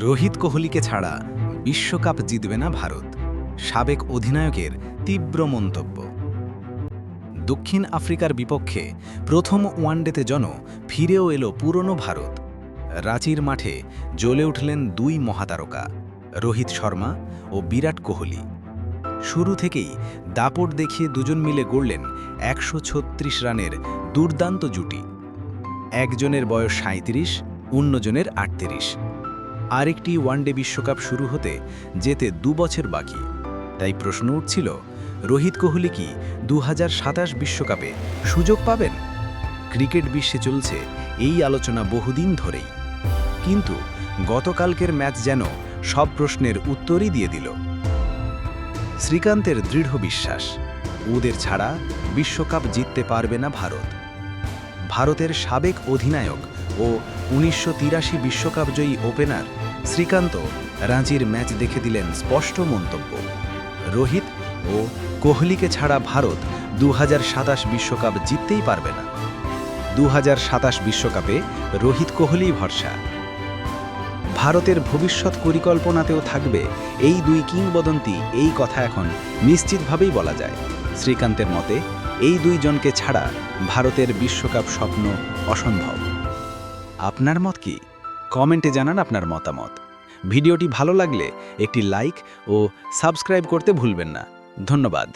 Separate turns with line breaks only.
রোহিত কোহলিকে ছাড়া বিশ্বকাপ জিতবে না ভারত। সাবেক অধিনায়কের তীব্র মন্তব্য। দক্ষিণ আফ্রিকার বিপক্ষে প্রথম ওয়ানডেতে জন ফিরেও এলো পুরনো ভারত। রাঁচির মাঠে জ্বলে উঠলেন দুই মহাতারকা, রোহিত শর্মা ও বিরাট কোহলি। শুরু থেকেই দাপট দেখিয়ে দুজন মিলে গড়লেন একশো ছত্রিশ রানের দুর্দান্ত জুটি। একজনের বয়স সাঁত্রিশ অন্যজনের আটত্রিশ। আরেকটি ওয়ানডে বিশ্বকাপ শুরু হতে যেতে দু বছর বাকি। তাই প্রশ্ন উঠছিল, রোহিত কোহলি কি দু বিশ্বকাপে সুযোগ পাবেন? ক্রিকেট বিশ্বে চলছে এই আলোচনা বহুদিন ধরেই। কিন্তু গতকালকের ম্যাচ যেন সব প্রশ্নের উত্তরই দিয়ে দিল। শ্রীকান্তের দৃঢ় বিশ্বাস, ওদের ছাড়া বিশ্বকাপ জিততে পারবে না ভারত। ভারতের সাবেক অধিনায়ক ও উনিশশো বিশ্বকাপজয়ী ওপেনার শ্রীকান্ত রাঁচির ম্যাচ দেখে দিলেন স্পষ্ট মন্তব্য। রোহিত ও কোহলিকে ছাড়া ভারত দু বিশ্বকাপ জিততেই পারবে না। দু বিশ্বকাপে রোহিত কোহলি ভরসা। ভারতের ভবিষ্যৎ পরিকল্পনাতেও থাকবে এই দুই কিংবদন্তি এই কথা এখন নিশ্চিতভাবেই বলা যায়। শ্রীকান্তের মতে, এই দুইজনকে ছাড়া ভারতের বিশ্বকাপ স্বপ্ন অসম্ভব। আপনার মত কি? কমেন্টে জানান আপনার মতামত। ভিডিওটি ভালো লাগলে একটি লাইক ও সাবস্ক্রাইব করতে ভুলবেন না। ধন্যবাদ।